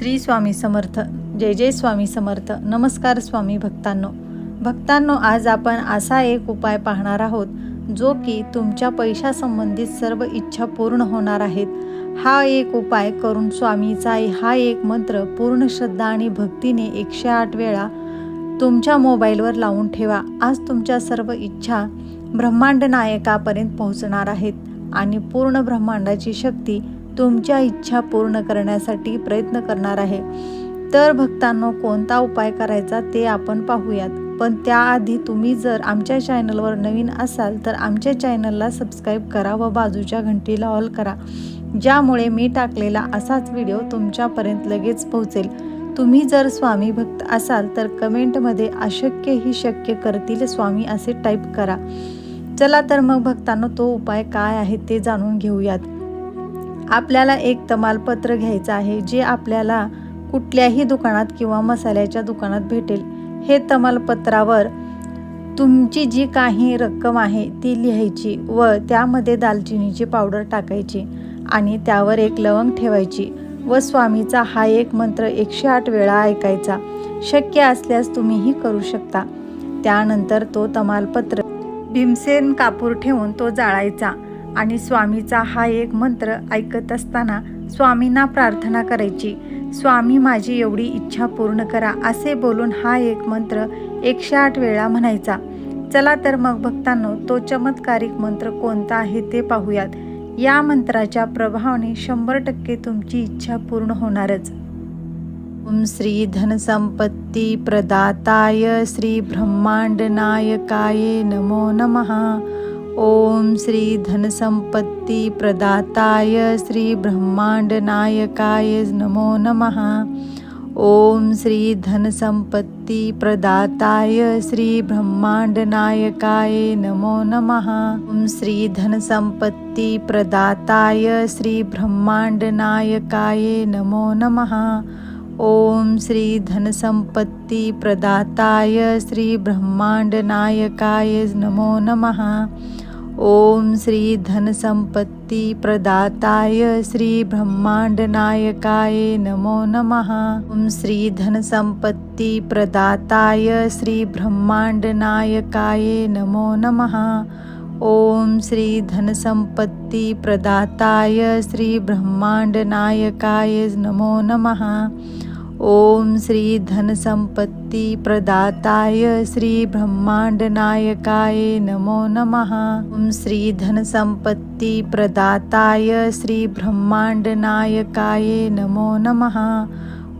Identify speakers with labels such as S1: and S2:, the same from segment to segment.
S1: श्री स्वामी समर्थ. जय जय स्वामी समर्थ. नमस्कार स्वामी भक्तांनो. भक्तांनो आज आपण असा एक उपाय पाहणार आहोत जो की तुमच्या पैशासंबंधित सर्व इच्छा पूर्ण होणार आहेत. हा एक उपाय करून स्वामीचा हा एक मंत्र पूर्ण श्रद्धा आणि भक्तीने एकशे आठ वेळा तुमच्या मोबाईलवर लावून ठेवा. आज तुमच्या सर्व इच्छा ब्रह्मांड नायकापर्यंत पोहोचणार आहेत आणि पूर्ण ब्रह्मांडाची शक्ती तुमच्या इच्छा पूर्ण करण्यासाठी प्रयत्न करणार आहे. तर भक्तांनो कोणता उपाय करायचा ते आपण पाहूयात. पण त्याआधी तुम्ही जर आमच्या चॅनलवर नवीन असाल तर आमच्या चॅनलला सबस्क्राईब करा व बाजूच्या घंटीला ऑल करा. ज्यामुळे मी टाकलेला असाच व्हिडिओ तुमच्यापर्यंत लगेच पोहोचेल. तुम्ही जर स्वामी भक्त असाल तर कमेंटमध्ये अशक्य ही शक्य करतील स्वामी असे टाईप करा. चला तर मग भक्तांनो तो उपाय काय आहे ते जाणून घेऊयात. आपल्याला एक तमालपत्र घ्यायचं आहे जे आपल्याला कुठल्याही दुकानात किंवा मसाल्याच्या दुकानात भेटेल. हे तमालपत्रावर तुमची जी काही रक्कम आहे ती लिहायची व त्यामध्ये दालचिनीची पावडर टाकायची आणि त्यावर एक लवंग ठेवायची व स्वामीचा हा एक मंत्र एकशे आठ वेळा ऐकायचा. शक्य असल्यास तुम्हीही करू शकता. त्यानंतर तो तमालपत्र भीमसेन कापूर ठेवून तो जाळायचा. आणि स्वामीचा हा एक मंत्र ऐकत असताना स्वामींना प्रार्थना करायची स्वामी माझी एवढी इच्छा पूर्ण करा असे बोलून हा एक मंत्र एकशे आठ वेळा म्हणायचा. चला तर मग भक्तांनो तो चमत्कारिक मंत्र कोणता आहे ते पाहूयात. या मंत्राच्या प्रभावाने शंभर टक्के तुमची इच्छा पूर्ण होणारच. ओम श्री धनसंपत्ती प्रदाताय श्री ब्रह्मांड नायकाय नमो नमः. ओम श्री धनसंपत्ती प्रदाताय श्री ब्रह्मांड नायकाय नमो नमः। ओम श्री धनसंपत्ती प्रदाताय श्री ब्रह्मांड नायकाय नमो नमः। ओम श्री धनसंपत्ती प्रदाताय श्री ब्रह्मांड नायकाय नमो नमः। ओम श्री धनसंपत्ती प्रदाताय श्री ब्रह्मांड नायकाय नमो नमः। ओम श्री धनसंपत्ती प्रदाताय श्री ब्रह्मांड नायकाय नमो नमः। ओम श्री धनसंपत्ती प्रदाताय श्री ब्रह्मांड नायकाय नमो नमः। ओम श्री धनसंपत्ती प्रदाताय श्री ब्रह्मांड नायकाय नमो नमः। ओम श्री धनसंपत्ती प्रदाताय श्री नमो नमः। ओम श्री धनसंपत्ती प्रदाताय श्री नमो नमः।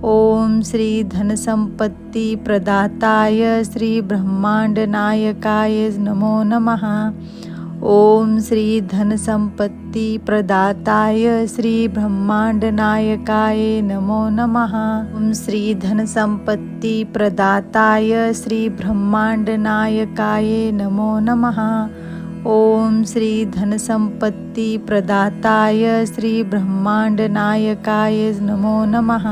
S1: ओम श्री धनसंपत्ती प्रदाताय श्री नमो नमः। ओम श्री धनसंपत्ती प्रदाताय श्री ब्रह्मांड नायकाय नमो नमः। ओम श्री धनसंपत्ती प्रदाताय श्री ब्रह्मांड नायकाय नमो नमः। ओम श्री धनसंपत्ती प्रदाताय श्री ब्रह्मांड नायकाय नमो नमः।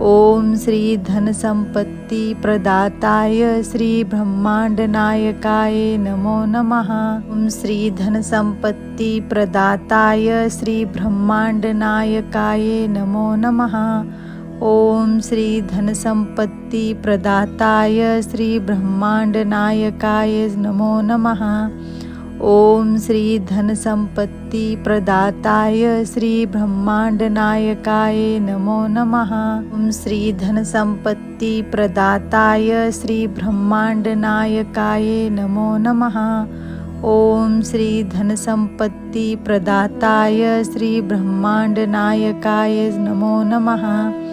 S1: ओम श्री धनसंपत्ती प्रदाताय श्री ब्रह्मांड नायकाय नमो नमः। ओम श्री धनसंपत्ती प्रदाताय श्री ब्रह्मांड नायकाय नमो नमः। ओम श्री धनसंपत्ती प्रदाताय श्री ब्रह्मांड नायकाय नमो नमः। ओम श्री धनसंपत्ती प्रदाताय श्री ब्रह्मांड नायकाय नमो नमः। ओम श्री धनसंपत्ती प्रदाताय श्री ब्रह्मांड नायकाय नमो नमः। ओम श्री धनसंपत्ती प्रदाताय श्री ब्रह्मांड नायकाय नमो नमः।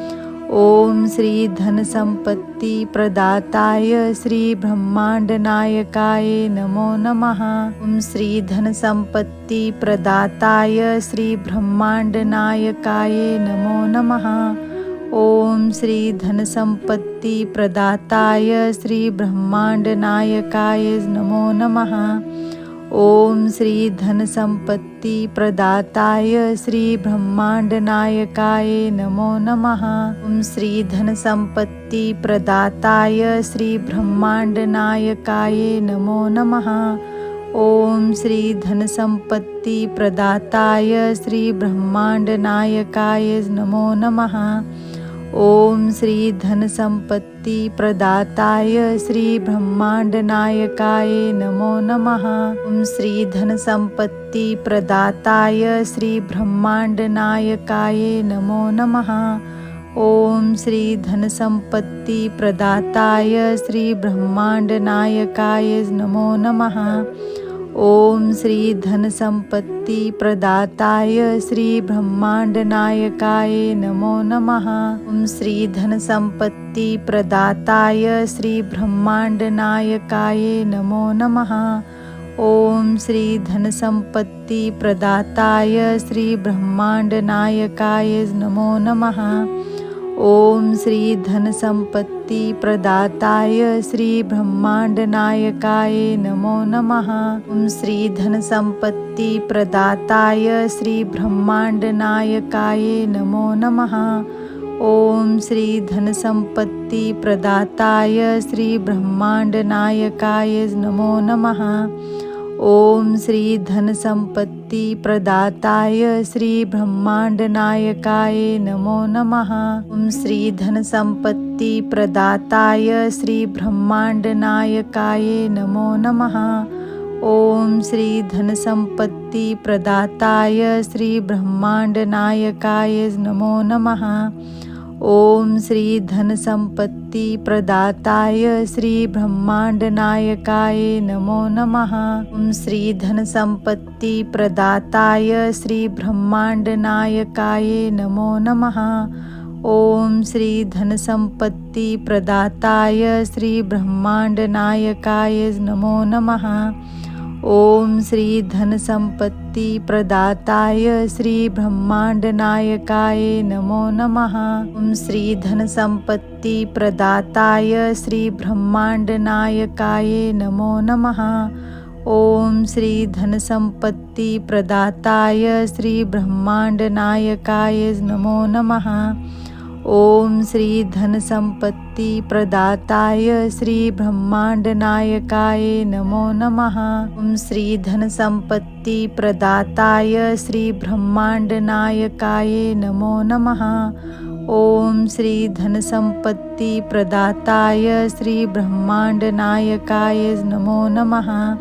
S1: ओम श्री धनसंपत्ती प्रदाताय श्री ब्रह्मांड नायकाय नमो नमः। ओम श्री धनसंपत्ती प्रदाताय श्री ब्रह्मांड नायकाय नमो नमः। ओम श्री धनसंपत्ती प्रदाताय श्री ब्रह्मांड नायकाय नमो नमः। ओम श्री धनसंपत्ती प्रदाताय श्री नमो नमः। ओम श्री धनसंपत्ती प्रदाताय श्री नमो नमः। ओम श्री धनसंपत्ती प्रदाताय श्री नमो नमः। ओम श्री धनसंपत्ती प्रदाताय श्री ब्रह्मांडनायकाय नमो नमः। ओम श्री धनसंपत्ती प्रदाताय श्री ब्रह्मांडनायकाय नमो नमः। ओम श्री धनसंपत्ती प्रदाताय श्री ब्रह्मांडनायकाय नमो नमः। ओम श्री धनसंपत्ती प्रदाताय श्री ब्रह्मांडनायकाय नमो नमः। ओम श्री धनसंपत्ती प्रदाताय श्री ब्रह्मांडनायकाय नमो नमः। ओम श्री धनसंपत्ती प्रदाताय श्री ब्रह्मांडनायकाय नमो नमः। ओम श्री धनसंपत्ती प्रदाताय श्री ब्रह्मांडनायकाय नमो नमः। ओम श्री धनसंपत्ती प्रदाताय श्री ब्रह्मांडनायकाय नमो नमः। ओम श्री धनसंपत्ती प्रदाताय श्री ब्रह्मांडनायकाय नमो नमः। ओम श्री धनसंपत्ती प्रदाताय श्री ब्रह्मांडनायकाय नमो नमः। ओम श्री धनसंपत्ती प्रदाताय श्री ब्रह्मांडनायकाय नमो नमः। ओम श्री धनसंपत्ती प्रदाताय श्री ब्रह्मांडनायकाय नमो नमः। ओम श्री धनसंपत्ती प्रदाताय श्री नमो नमः। ओम श्री धनसंपत्ती प्रदाताय श्री नमो नमः। ओम श्री धनसंपत्ती प्रदाताय श्री नमो नमः। ओम श्री धनसंपत्ती प्रदाताय श्री ब्रह्मांडनायकाय नमो नमः। ओम श्री धनसंपत्ती प्रदाताय श्री ब्रह्मांडनायकाय नमो नमः। ओम श्री धनसंपत्ती प्रदाताय श्री ब्रह्मांडनायकाय नमो नमः। ओम श्री धनसंपत्ती प्रदाताय श्री ब्रह्मांडनायकाय नमो नमः। ओम श्री धनसंपत्ती प्रदाताय श्री ब्रह्मांडनायकाय नमो नमः। ओम श्री धनसंपत्ती प्रदाताय श्री ब्रह्मांडनायकाय नमो नमः।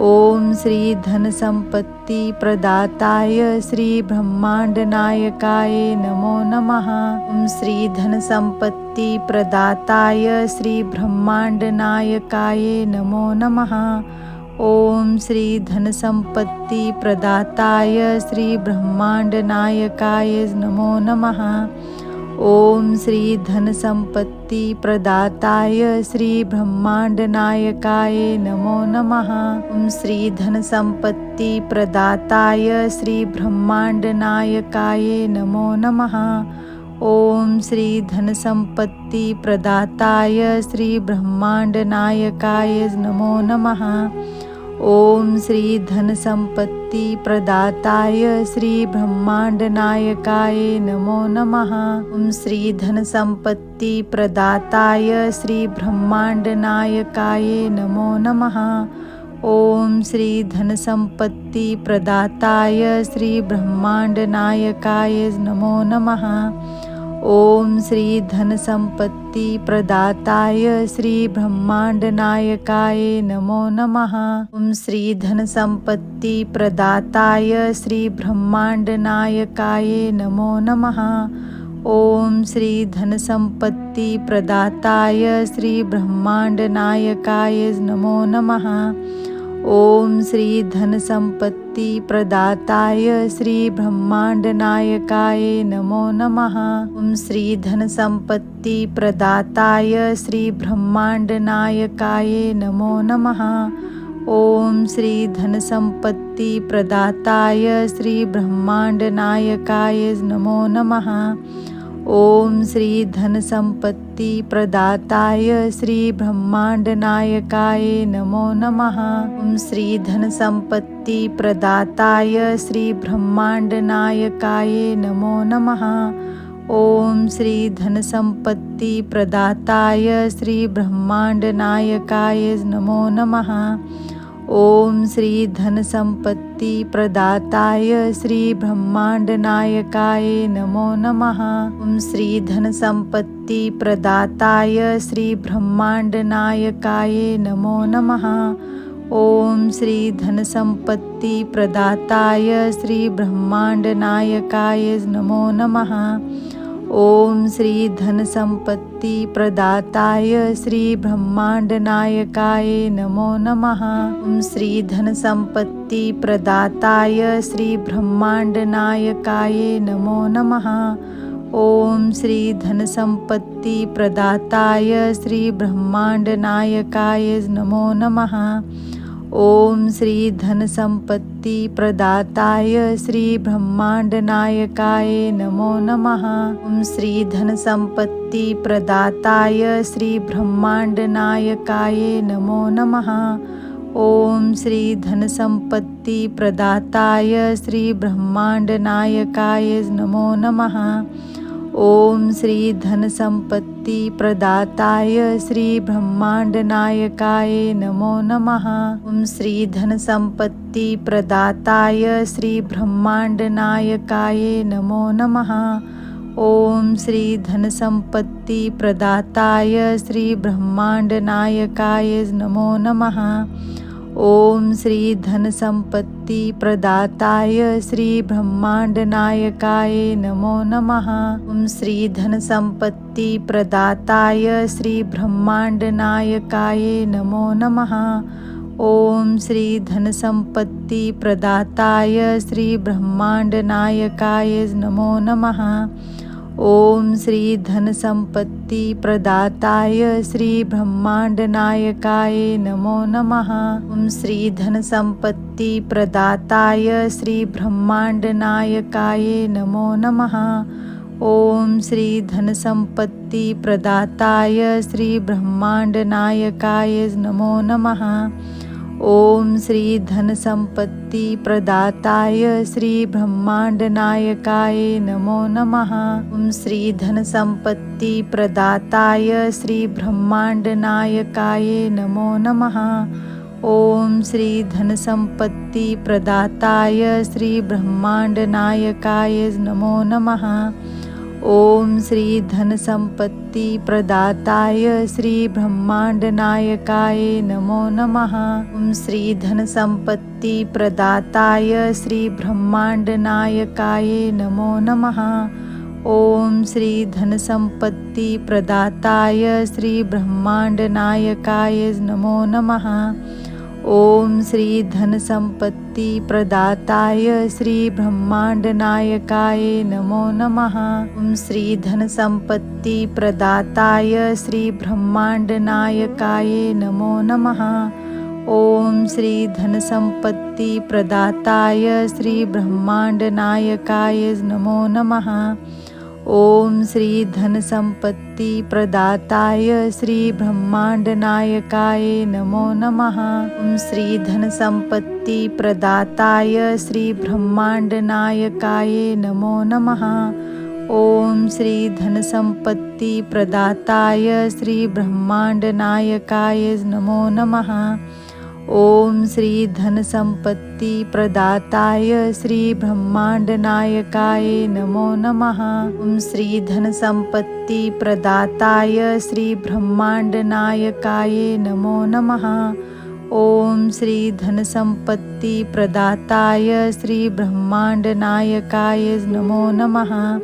S1: ओम श्री धनसंपत्ती प्रदाताय श्री ब्रह्मांडनायकाय नमो नमः। ओम श्री धनसंपत्ती प्रदाताय श्री ब्रह्मांडनायकाय नमो नमः। ओम श्री धनसंपत्ती प्रदाताय श्री ब्रह्मांडनायकाय नमो नमः। ओम श्री धनसंपत्ती प्रदाताय श्री ब्रह्मांडनायकाय नमो नमः। ओम श्री धनसंपत्ती प्रदाताय श्री ब्रह्मांडनायकाय नमो नमः। ओम श्री धनसंपत्ती प्रदाताय श्री ब्रह्मांडनायकाय नमो नमः। ओम श्री धनसंपत्ती प्रदाताय श्री ब्रह्मांडनायकाय नमो नमः। ओम श्री धनसंपत्ती प्रदाताय श्री ब्रह्मांडनायकाय नमो नमः। ओम श्री धनसंपत्ती प्रदाताय श्री ब्रह्मांडनायकाय नमो नमः। ओम श्री धनसंपत्ती प्रदाताय श्री नमो नमः। ओम श्री धनसंपत्ती प्रदाताय श्री नमो नमः। ओम श्री धनसंपत्ती प्रदाताय श्री नमो नमः। ओम श्री धनसंपत्ती प्रदाताय श्री ब्रह्मांडनायकाय नमो नमः। ओम श्री धनसंपत्ती प्रदाताय श्री ब्रह्मांडनायकाय नमो नमः। ओम श्री धनसंपत्ती प्रदाताय श्री ब्रह्मांडनायकाय नमो नमः। ओम श्री धनसंपत्ती प्रदाताय श्री ब्रह्मांडनायकाय नमो नमः। ओम श्री धनसंपत्ती प्रदाताय श्री ब्रह्मांडनायकाय नमो नमः। ओम श्री धनसंपत्ती प्रदाताय श्री ब्रह्मांडनायकाय नमो नमः। ओम श्री धनसंपत्ती प्रदाताय श्री ब्रह्मांडनायकाय नमो नमः। ओम श्री धनसंपत्ती प्रदाताय श्री ब्रह्मांडनायकाय नमो नमः। ओम श्री धनसंपत्ती प्रदाताय श्री ब्रह्मांडनायकाय नमो नमः। ओम श्री धनसंपत्ती प्रदाताय श्री ब्रह्मांडनायकाय नमो नमः। ओम श्री धनसंपत्ती प्रदाताय श्री ब्रह्मांडनायकाय नमो नमः। ओम श्री धनसंपत्ती प्रदाताय श्री ब्रह्मांडनायकाय नमो नमः। ओम श्री धनसंपत्ती प्रदाताय श्री ब्रह्मांडनायकाय नमो नमः। ओम श्री धनसंपत्ती प्रदाताय श्री ब्रह्मांडनायकाय नमो नमः। ओम श्री धनसंपत्ती प्रदाताय श्री ब्रह्मांडनायकाय नमो नमः। ओम श्री धनसंपत्ती प्रदाताय श्री ब्रह्मांडनायकाय नमो नमः। ओम श्री धनसंपत्ती प्रदाताय श्री ब्रह्मांडनायकाय नमो नमः। ओम श्री धनसंपत्ती प्रदाताय श्री ब्रह्मांडनायकाय नमो नमः। ओम श्री धनसंपत्ती प्रदाताय श्री ब्रह्मांडनायकाय नमो नमः। ओम श्री धनसंपत्ती प्रदाताय श्री ब्रह्मांडनायकाय नमो नमः। ओम श्री धनसंपत्ती प्रदाताय श्री ब्रह्मांडनायकाय नमो नमः। ओम श्री धनसंपत्ती प्रदाताय श्री ब्रह्मांडनायकाय नमो नमः। ओम श्री धनसंपत्ती प्रदाताय श्री ब्रह्मांडनायकाय नमो नमः। ओम श्री धनसंपत्ती प्रदाताय श्री ब्रह्मांडनायकाय नमो नमः। ओम श्री धनसंपत्ती प्रदाताय श्री ब्रह्मांडनायकाय नमो नमः। ओम श्री धनसंपत्ती प्रदाताय श्री ब्रह्मांडनायकाय नमो नमः। ओम श्री धनसंपत्ती प्रदाताय श्री ब्रह्मांडनायकाय नमो नमः। ओम श्री धनसंपत्ती प्रदाताय श्री ब्रह्मांडनायकाय नमो नमः। ओम श्री धनसंपत्ती प्रदाताय श्री ब्रह्मांडनायकाय नमो नमः। ओम श्री धनसंपत्ती प्रदाताय श्री ब्रह्मांडनायकाय नमो नमः। ओम श्री धनसंपत्ती प्रदाताय श्री ब्रह्मांडनायकाय नमो नमः। ओम श्री धनसंपत्ती प्रदाताय श्री ब्रह्मांडनायकाय नमो नमः। ओम श्री धनसंपत्ती प्रदाताय श्री ब्रह्मांडनायकाय नमो नमः। ओम श्री धनसंपत्ती प्रदाताय श्री ब्रह्मांडनायकाय नमो नमः। ओम श्री धनसंपत्ती प्रदाताय श्री ब्रह्मांडनायकाय नमो नमः। ओम श्री धनसंपत्ती प्रदाताय श्री ब्रह्मांडनायकाय नमो नमः। ओम श्री धनसंपत्ती प्रदाताय श्री ब्रह्मांडनायकाय नमो नमः। ओम श्री धनसंपत्ती प्रदाताय श्री ब्रह्मांडनायकाय नमो नमः। ओम श्री धनसंपत्ती प्रदाताय श्री ब्रह्मांडनायकाय नमो नमः।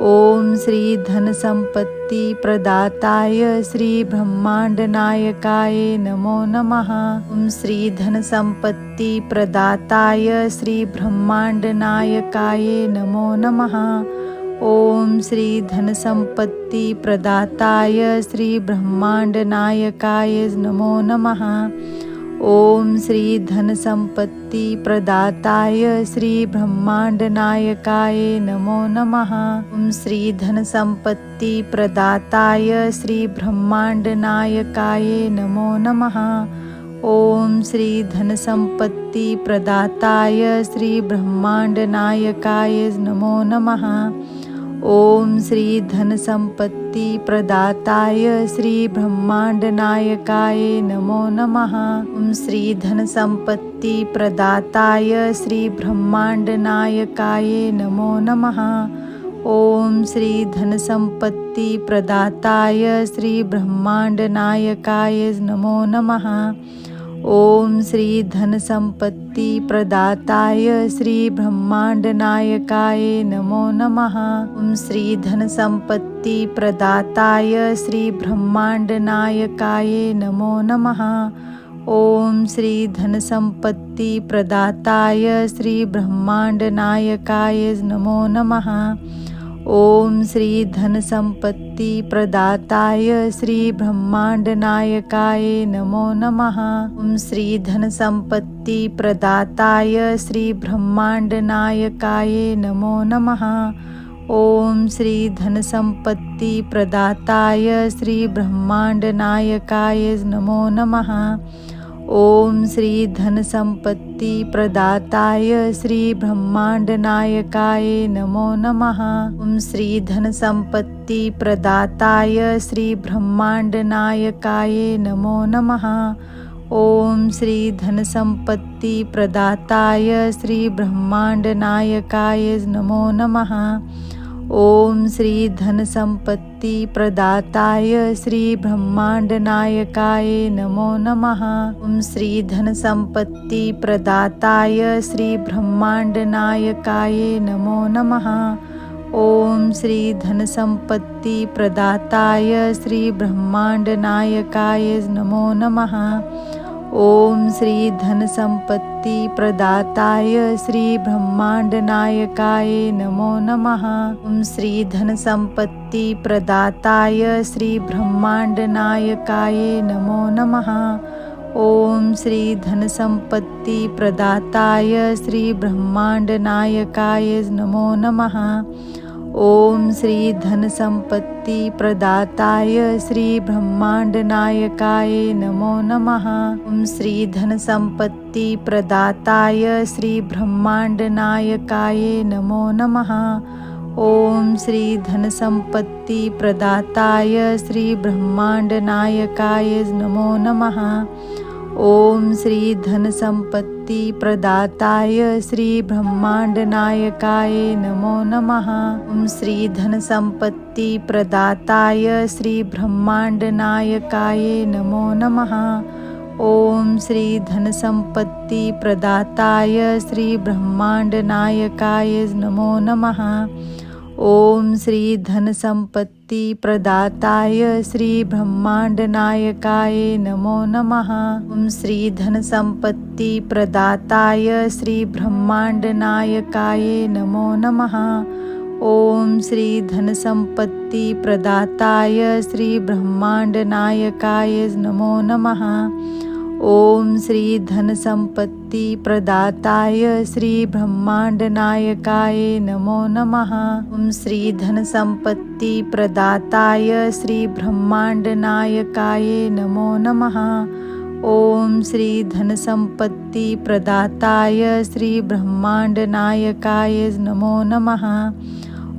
S1: ओम श्री धनसंपत्ती प्रदाताय श्री ब्रह्मांडनायकाय नमो नमः। ओम श्री धनसंपत्ती प्रदाताय श्री ब्रह्मांडनायकाय नमो नमः। ओम श्री धनसंपत्ती प्रदाताय श्री ब्रह्मांडनायकाय नमो नमः। ओम श्री धनसंपत्ती प्रदाताय श्री ब्रह्मांडनायकाय नमो नमः। ओम श्री धनसंपत्ती प्रदाताय श्री ब्रह्मांडनायकाय नमो नमः। ओम श्री धनसंपत्ती प्रदाताय श्री ब्रह्मांडनायकाय नमो नमः। ओम श्री धनसंपत्ती प्रदाताय श्री ब्रह्मांडनायकाय नमो नमः। ओम श्री धनसंपत्ती प्रदाताय श्री ब्रह्मांडनायकाय नमो नमः। ओम श्री धनसंपत्ती प्रदाताय श्री ब्रह्मांडनायकाय नमो नमः। ओम श्री धनसंपत्ती प्रदाताय श्री ब्रह्मांडनायकाय नमो नमः। ओम श्री धनसंपत्ती प्रदाताय श्री ब्रह्मांडनायकाय नमो नमः। ओम श्री धनसंपत्ती प्रदाताय श्री ब्रह्मांडनायकाय नमो नमः। ओम श्री धनसंपत्ती प्रदाताय श्री ब्रह्मांडनायकाय नमो नमः। ओम श्री धनसंपत्ती प्रदाताय श्री ब्रह्मांडनायकाय नमो नमः। ओम श्री धनसंपत्ती प्रदाताय श्री ब्रह्मांडनायकाय नमो नमः। ओम श्री धनसंपत्ती प्रदाताय श्री ब्रह्मांडनायकाय नमो नमः। ओम श्री धनसंपत्ती प्रदाताय श्री ब्रह्मांडनायकाय नमो नमः। ओम श्री धनसंपत्ती प्रदाताय श्री ब्रह्मांडनायकाय नमो नमः। ओम श्री धनसंपत्ती प्रदाताय श्री ब्रह्मांडनायकाय नमो नमः। ओम श्री धनसंपत्ती प्रदाताय श्री ब्रह्मांडनायकाय नमो नमः। ओम श्री धनसंपत्ती प्रदाताय श्री ब्रह्मांडनायकाय नमो नमः। ओम श्री धनसंपत्ती प्रदाताय श्री ब्रह्मांडनायकाय नमो नमः। ओम श्री धनसंपत्ती प्रदाताय श्री ब्रह्मांडनायकाय नमो नमः। ओम श्री धनसंपत्ती प्रदाताय श्री ब्रह्मांडनायकाय नमो नमः। ओम श्री धनसंपत्ती प्रदाताय श्री ब्रह्मांडनायकाय नमो नमः। ओम श्री धनसंपत्ती प्रदाताय श्री ब्रह्मांडनायकाय नमो नमः। ओम श्री धनसंपत्ती प्रदाताय श्री ब्रह्मांडनायकाय नमो नमः। ओम श्री धनसंपत्ती प्रदाताय श्री ब्रह्मांडनायकाय नमो नमः। ओम श्री धनसंपत्ती प्रदाताय श्री ब्रह्मांडनायकाय नमो नमः। ओम श्री धनसंपत्ती प्रदाताय श्री ब्रह्मांडनायकाय नमो नमः। ओम श्री धनसंपत्ती प्रदाताय श्री ब्रह्मांडनायकाय नमो नमः। ओम श्री धनसंपत्ती प्रदाताय श्री ब्रह्मांडनायकाय नमो नमः। ओम श्री धनसंपत्ती प्रदाताय श्री ब्रह्मांडनायकाय नमो नमः। ओम श्री धनसंपत्ती प्रदाताय श्री ब्रह्मांडनायकाय नमो नमः। ओम श्री धनसंपत्ती प्रदाताय श्री ब्रह्मांडनायकाय नमो नमः। ओम श्री धनसंपत्ती प्रदाताय श्री ब्रह्मांडनायकाय नमो नमः।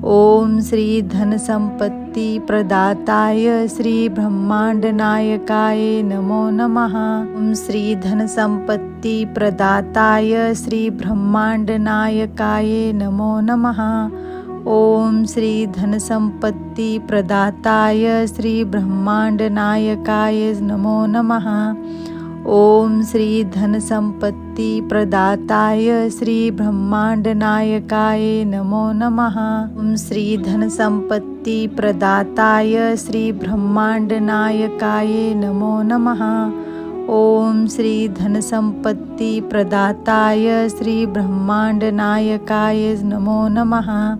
S1: ओम श्री धनसंपत्ती प्रदाताय श्री ब्रह्मांडनायकाय नमो नमः। ओम श्री धनसंपत्ती प्रदाताय श्री ब्रह्मांडनायकाय नमो नमः। ओम श्री धनसंपत्ती प्रदाताय श्री ब्रह्मांडनायकाय नमो नमः। ओम श्री धनसंपत्ती प्रदाताय श्री ब्रह्मांडनायकाय नमो नमः। ओम श्री धनसंपत्ती प्रदाताय श्री ब्रह्मांडनायकाय नमो नमः। ओम श्री धनसंपत्ती प्रदाताय श्री ब्रह्मांडनायकाय नमो नमः।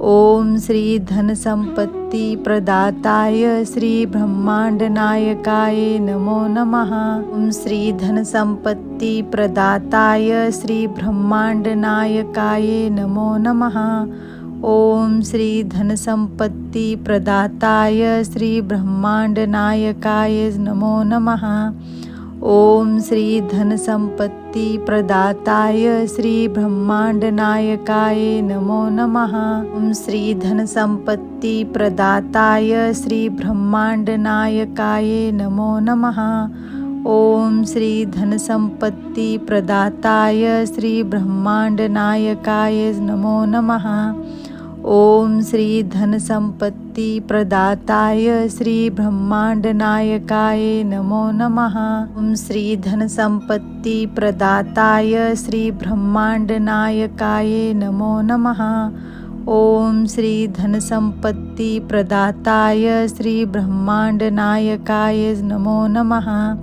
S1: ओम श्री धनसंपत्ती प्रदाताय श्री ब्रह्मांडनायकाय नमो नमः। ओम श्री धनसंपत्ती प्रदाताय श्री ब्रह्मांडनायकाय नमो नमः। ओम श्री धनसंपत्ती प्रदाताय श्री ब्रह्मांडनायकाय नमो नमः। ओम श्री धनसंपत्ती प्रदाताय श्री ब्रह्मांडनायकाय नमो नमः। ओम श्री धनसंपत्ती प्रदाताय श्री ब्रह्मांडनायकाय नमो नमः। ओम श्री धनसंपत्ती प्रदाताय श्री ब्रह्मांडनायकाय नमो नमः। ओम श्री धनसंपत्ती प्रदाताय श्री ब्रह्मांडनायकाय नमो नमः। ओम श्री धनसंपत्ती प्रदाताय श्री ब्रह्मांडनायकाय नमो नमः। ओम श्री धनसंपत्ती प्रदाताय श्री ब्रह्मांडनायकाय नमो नमः।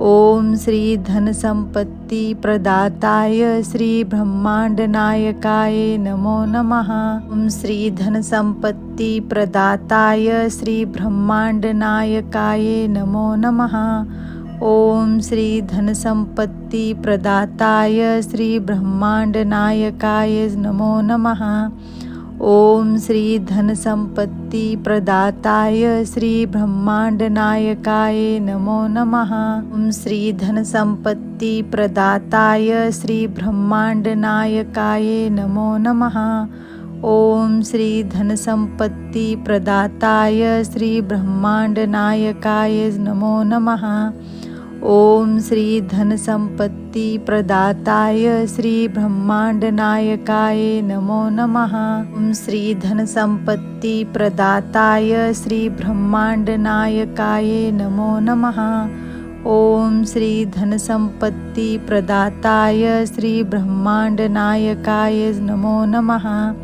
S1: ओम श्री धनसंपत्ती प्रदाताय श्री ब्रह्मांडनायकाय नमो नमः। ओम श्री धनसंपत्ती प्रदाताय श्री ब्रह्मांडनायकाय नमो नमः। ओम श्री धनसंपत्ती प्रदाताय श्री ब्रह्मांडनायकाय नमो नमः। ओम श्री धनसंपत्ती प्रदाताय श्री ब्रह्मांडनायकाय नमो नमः। ओम श्री धनसंपत्ती प्रदाताय श्री ब्रह्मांडनायकाय नमो नमः। ओम श्री धनसंपत्ती प्रदाताय श्री ब्रह्मांडनायकाय नमो नमः। ओम श्री धनसंपत्ती प्रदाताय श्री ब्रह्मांडनायकाय नमो नमः। ओम श्री धनसंपत्ती प्रदाताय श्री ब्रह्मांडनायकाय नमो नमः। ओम श्री धनसंपत्ती प्रदाताय श्री ब्रह्मांडनायकाय नमो नमः।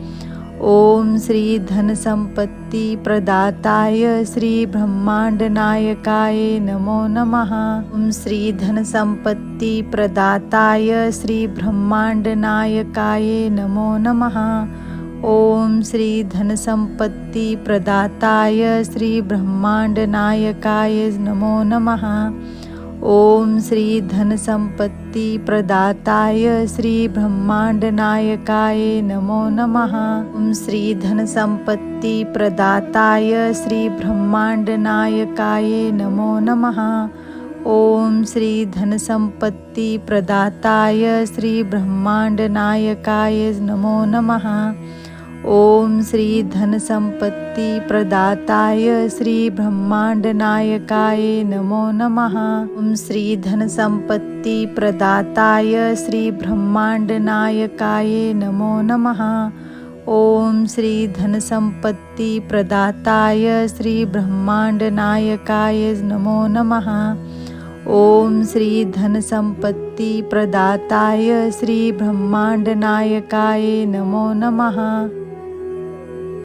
S1: ओम श्री धनसंपत्ती प्रदाताय श्री ब्रह्मांडनायकाय नमो नमः। ओम श्री धनसंपत्ती प्रदाताय श्री ब्रह्मांडनायकाय नमो नमः। ओम श्री धनसंपत्ती प्रदाताय श्री ब्रह्मांडनायकाय नमो नमः। ओम श्री धनसंपत्ती प्रदाताय श्री ब्रह्मांडनायकाय नमो नमः। ओम श्री धनसंपत्ती प्रदाताय श्री ब्रह्मांडनायकाय नमो नमः। ओम श्री धनसंपत्ती प्रदाताय श्री ब्रह्मांडनायकाय नमो नमः। ओम श्री धनसंपत्ती प्रदाताय श्री ब्रह्मांडनायकाय नमो नमः। ओम श्री धनसंपत्ती प्रदाताय श्री ब्रह्मांडनायकाय नमो नमः। ओम श्री धनसंपत्ती प्रदाताय श्री ब्रह्मांडनायकाय नमो नमः। ओम श्री धनसंपत्ती प्रदाताय श्री ब्रह्मांडनायकाय नमो नमः।